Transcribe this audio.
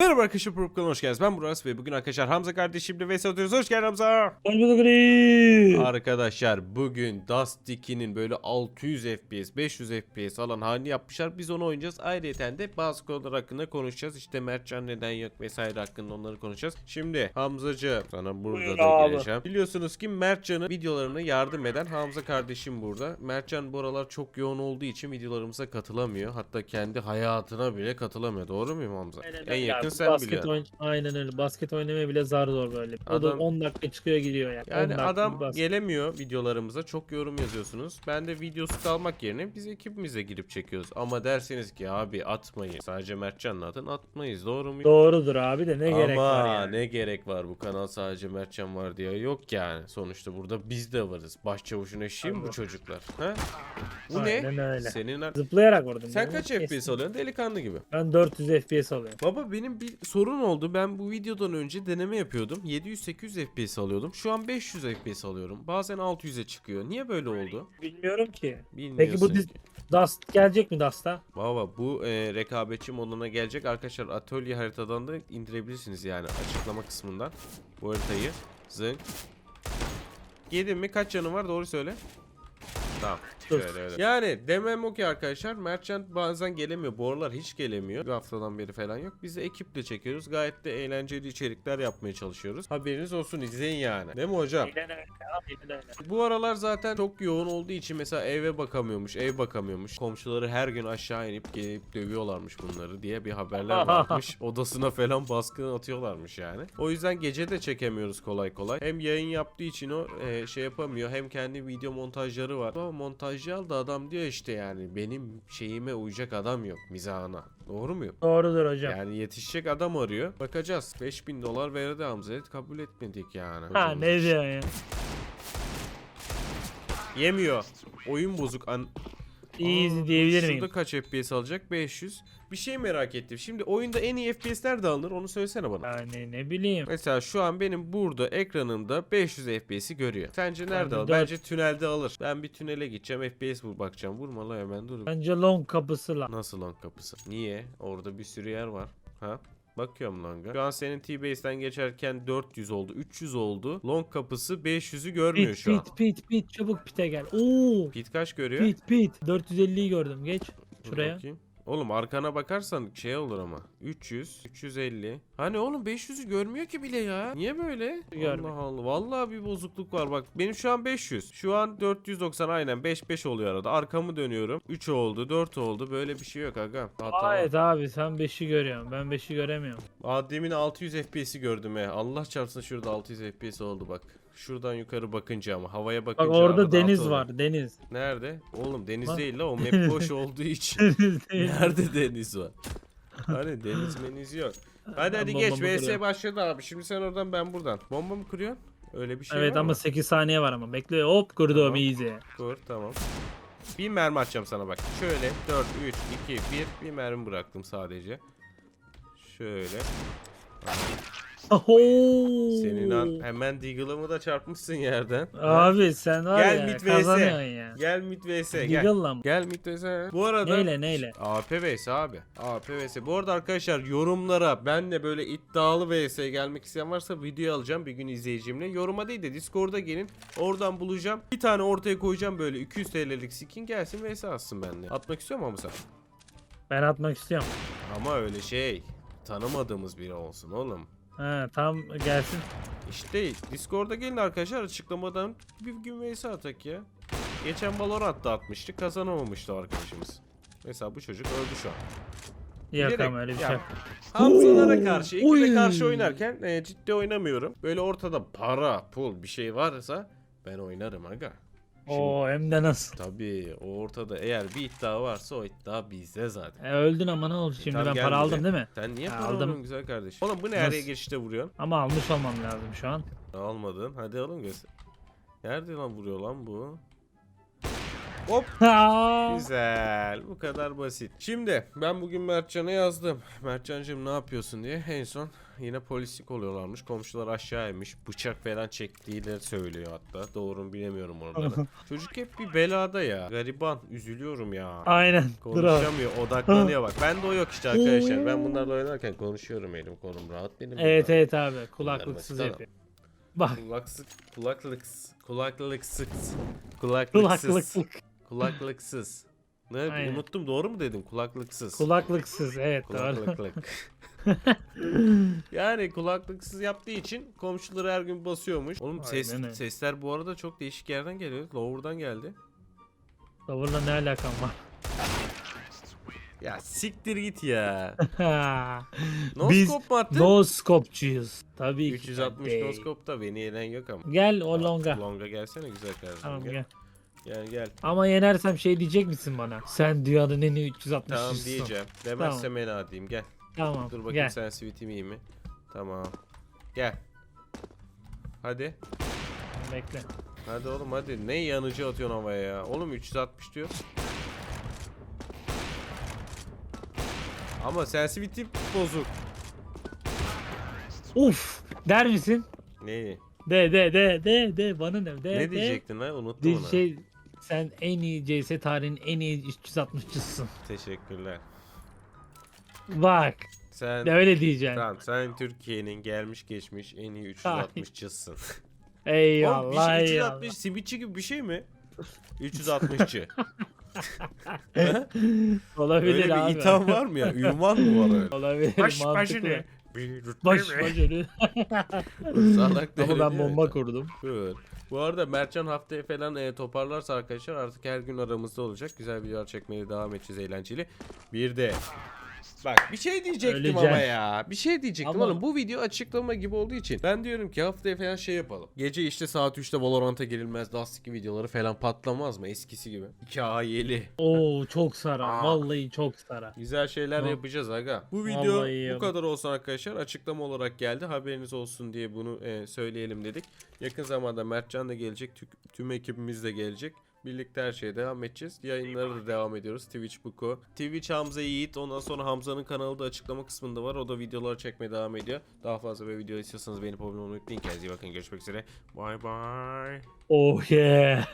Merhaba arkadaşlar Propkan'a hoş geldiniz. Ben Burak ve bugün arkadaşlar Hamza kardeşimle vs atıyoruz. Hoş geldin Hamza. Hoş bulduk Gri. Arkadaşlar bugün Dust 2'nin böyle 600 FPS, 500 FPS alan halini yapmışlar. Biz onu oynayacağız. Ayrıca de bazı konular hakkında konuşacağız. İşte Mertcan neden yok vesaire hakkında onları konuşacağız. Şimdi Hamzacı sana burada Buyur da abi. geleceğim. Biliyorsunuz ki Mertcan'ın videolarına yardım eden Hamza kardeşim burada. Mertcan bu aralar çok yoğun olduğu için videolarımıza katılamıyor. Hatta kendi hayatına bile katılamıyor. Doğru muyum Hamza? en yakın sen basket biliyorsun. oyn- Aynen öyle. Basket oynamaya bile zar zor böyle. O da Adam- 10 dakika çıkıyor gidiyor yani. 10 Yani dakika adam basket. gelemiyor videolarımıza çok yorum yazıyorsunuz. Ben de videosu kalmak yerine biz ekibimize girip çekiyoruz. Ama derseniz ki abi atmayın. Sadece Mertcan'la atın atmayız doğru mu? Doğrudur abi de ne Ama gerek var yani. ne gerek var bu kanal sadece Mertcan var diye yok yani. Sonuçta burada biz de varız. Başçavuşun eşiği mi bu Tabii. çocuklar? Ha? Bu Aynen ne? öyle. Senin ar- Zıplayarak vurdum. Sen kaç Kesin. FPS alıyorsun? Delikanlı gibi. Ben 400 FPS alıyorum. Baba benim bir sorun oldu. Ben bu videodan önce deneme yapıyordum. 700-800 FPS alıyordum. Şu an 500 FPS alıyorum. Bazen 600'e çıkıyor. Niye böyle oldu? Bilmiyorum ki. Bilmiyorsun Peki bu diz- ki. Dust gelecek mi Dust'a? Baba bu e, rekabetçi moduna gelecek arkadaşlar atölye haritadan da indirebilirsiniz yani açıklama kısmından bu haritayı zınk Yedin mi kaç canın var doğru söyle Tamam. Şöyle öyle. Yani demem o ki arkadaşlar Merchant bazen gelemiyor bu aralar hiç gelemiyor Bir haftadan beri falan yok Biz de ekiple çekiyoruz gayet de eğlenceli içerikler yapmaya çalışıyoruz Haberiniz olsun izleyin yani Değil mi hocam? Aynen öyle. Aynen öyle. Bu aralar zaten çok yoğun olduğu için mesela eve bakamıyormuş, ev bakamıyormuş. Komşuları her gün aşağı inip gelip dövüyorlarmış bunları diye bir haberler varmış. Odasına falan baskın atıyorlarmış yani. O yüzden gece de çekemiyoruz kolay kolay. Hem yayın yaptığı için o e, şey yapamıyor. Hem kendi video montajları var. Ama montajcı aldı adam diyor işte yani benim şeyime uyacak adam yok mizahına. Doğru muyum? Doğrudur hocam. Yani yetişecek adam arıyor. Bakacağız. 5000 dolar verdi Hamza. Kabul etmedik yani. ha hocamız ne diyorsun ya? Yemiyor. Oyun bozuk. An Easy diyebilir şurada miyim? kaç FPS alacak? 500. Bir şey merak ettim. Şimdi oyunda en iyi FPS nerede alınır? Onu söylesene bana. Yani ne bileyim. Mesela şu an benim burada ekranımda 500 FPS'i görüyor. Sence nerede alır? Bence tünelde alır. Ben bir tünele gideceğim FPS vur bakacağım. Vurma la hemen dur. Bence long kapısı la. Nasıl lan kapısı? Niye? Orada bir sürü yer var. Ha? Bakıyorum longa. Şu an senin T-Base'den geçerken 400 oldu. 300 oldu. Long kapısı 500'ü görmüyor Pit şu an. pit pit pit çabuk pite gel. Oo. Pit kaç görüyor? Pit pit 450'yi gördüm geç Dur şuraya. bakayım. Oğlum arkana bakarsan şey olur ama. 300, 350. Hani oğlum 500'ü görmüyor ki bile ya. Niye böyle? Görmüyor. Allah Allah. Vallahi bir bozukluk var bak. Benim şu an 500. Şu an 490 aynen 5 5 oluyor arada. Arkamı dönüyorum. 3 oldu, 4 oldu. Böyle bir şey yok aga. Hata. Evet abi sen 5'i görüyorsun ben 5'i göremiyorum. Aa, demin 600 FPS'i gördüm he. Allah çarpsın şurada 600 FPS oldu bak. Şuradan yukarı bakınca ama havaya Bak bakınca. orada arada deniz var deniz. Nerede? Oğlum deniz Bak. değil la o map boş olduğu için. Deniz değil. Nerede deniz var? Hani deniz meniz yok. Hadi hadi geç. VS başladı abi. Şimdi sen oradan ben buradan. Bomba mı kuruyorsun? Öyle bir şey Evet var ama mı? 8 saniye var ama bekle hop kurdum Tamam. easy. Kur tamam. Bir mermi atacağım sana bak. Şöyle 4, 3, 2, 1. Bir mermi bıraktım sadece. Şöyle. Senin an hemen Deagle'ımı da çarpmışsın yerden. Abi sen var Gel ya mid vs. kazanıyorsun ya. Gel mid vs gel. Deagle lan. Gel mid vs. Bu arada Neyle neyle? AP vs abi. AP vs. Bu arada arkadaşlar yorumlara ben de böyle iddialı vs gelmek isteyen varsa video alacağım bir gün izleyicimle. Yoruma değil de Discord'a gelin. Oradan bulacağım. Bir tane ortaya koyacağım böyle 200 TL'lik skin gelsin vs atsın benimle. Atmak istiyor mu sen? Ben atmak istiyorum. Ama öyle şey. Tanımadığımız biri olsun oğlum. Ha tam gelsin. İşte Discord'a gelin arkadaşlar açıklamadan bir gün vs atak ya. Geçen Valorant'ta atmıştık kazanamamıştı arkadaşımız. Mesela bu çocuk öldü şu an. Yok Bilerek- ama öyle bir ya, şey. Hamzalara karşı, oy. karşı oynarken e, ciddi oynamıyorum. Böyle ortada para, pul bir şey varsa ben oynarım aga. Oo hem de nasıl? Tabii o ortada eğer bir iddia varsa o iddia bizde zaten. E, öldün ama ne oldu şimdi Tamam, ben gel para buraya. aldım değil mi? Sen niye para aldım. güzel kardeşim? Oğlum bu ne araya Nasıl? geçişte vuruyorsun? Ama almış olmam lazım şu an. Almadın. Hadi oğlum göster. Nerede lan vuruyor lan bu? Hop. Güzel. Bu kadar basit. Şimdi ben bugün Mertcan'a yazdım. Mertcan'cığım ne yapıyorsun diye. En son yine polislik oluyorlarmış. Komşular aşağı inmiş. Bıçak falan çektiğiyle söylüyor hatta. Doğru mu bilemiyorum oraları. Çocuk hep bir belada ya. Gariban. Üzülüyorum ya. Aynen. Konuşamıyor, odaklanıyor bak. Ben de o yok işte arkadaşlar. Ben bunlarla oynarken konuşuyorum elim kolum rahat benim. Evet evet abi. Kulaklıksız yapıyor. Bak. Kulaklık, kulaklıksız, kulaklıksız, kulaklıksız, Kulaklıksız. Kulaklıksız. Ne Aynen. unuttum doğru mu dedim? Kulaklıksız. Kulaklıksız evet doğru. Kulaklıklık. yani kulaklıksız yaptığı için komşuları her gün basıyormuş. Oğlum ses Aynen öyle. sesler bu arada çok değişik yerden geliyor. Lower'dan geldi. Tavırla ne alakam var? Ya siktir git ya. No Biz scope mu attın? no scope'cuyuz. Tabii ki. 360 değil. no scope'da beni yenen yok ama. Gel o longa. Longa gelsene güzel kardeşim. Tamam gel. gel. Gel gel. Ama yenersem şey diyecek misin bana? Sen dünyanın en iyi 360 Tamam diyeceğim. Demezsem en diyeyim. Gel. Tamam. Dur bakayım gel. sen sweet'im iyi mi? Tamam. Gel. Hadi. Bekle. Hadi oğlum hadi. Ne yanıcı atıyorsun havaya ya. Oğlum 360 diyor. Ama sensitivity bozuk. Uf. Der misin? Neyi? De de de de de bana ne? De, ne de. diyecektin lan? Unuttum onu. şey sen en iyi CS tarihinin en iyi 360'cısın. Teşekkürler. Bak. Sen öyle diyeceksin. Tamam sen Türkiye'nin gelmiş geçmiş en iyi 360'cısın. Oğlum bir Eyvallah şey, eyvallah. 360 simitçi gibi bir şey mi? 360'cı. Olabilir Öyle abi. bir itham var mı ya? Ünvan mı var öyle? Olabilir. Baş mantıklı. başını. Bir rütbe Baş mi? başını. Salak Ama ben bomba kurdum. Evet. Bu arada Mertcan haftaya falan e, toparlarsa arkadaşlar artık her gün aramızda olacak. Güzel videolar çekmeye devam edeceğiz eğlenceli. Bir de Bak bir şey diyecektim Öleceğim. ama ya. Bir şey diyecektim Ama- oğlum. Bu video açıklama gibi olduğu için. Ben diyorum ki haftaya falan şey yapalım. Gece işte saat 3'te Valorant'a girilmez. Dust videoları falan patlamaz mı eskisi gibi? Hikayeli. Oo çok sara. Aa. Vallahi çok sara. Güzel şeyler Tamam. yapacağız aga. Bu video Vallahi bu kadar olsun arkadaşlar. Açıklama olarak geldi. Haberiniz olsun diye bunu e, söyleyelim dedik. Yakın zamanda Mertcan da gelecek. tü- tüm ekibimiz de gelecek. Birlikte her şeye devam edeceğiz. Yayınlara da devam ediyoruz. Twitch Buko. Twitch Hamza Yiğit. Ondan sonra Hamza'nın kanalı da açıklama kısmında var. O da videoları çekmeye devam ediyor. Daha fazla böyle video istiyorsanız beni olmayı unutmayın. Kendinize iyi bakın. Görüşmek üzere. Bye bye. Oh yeah.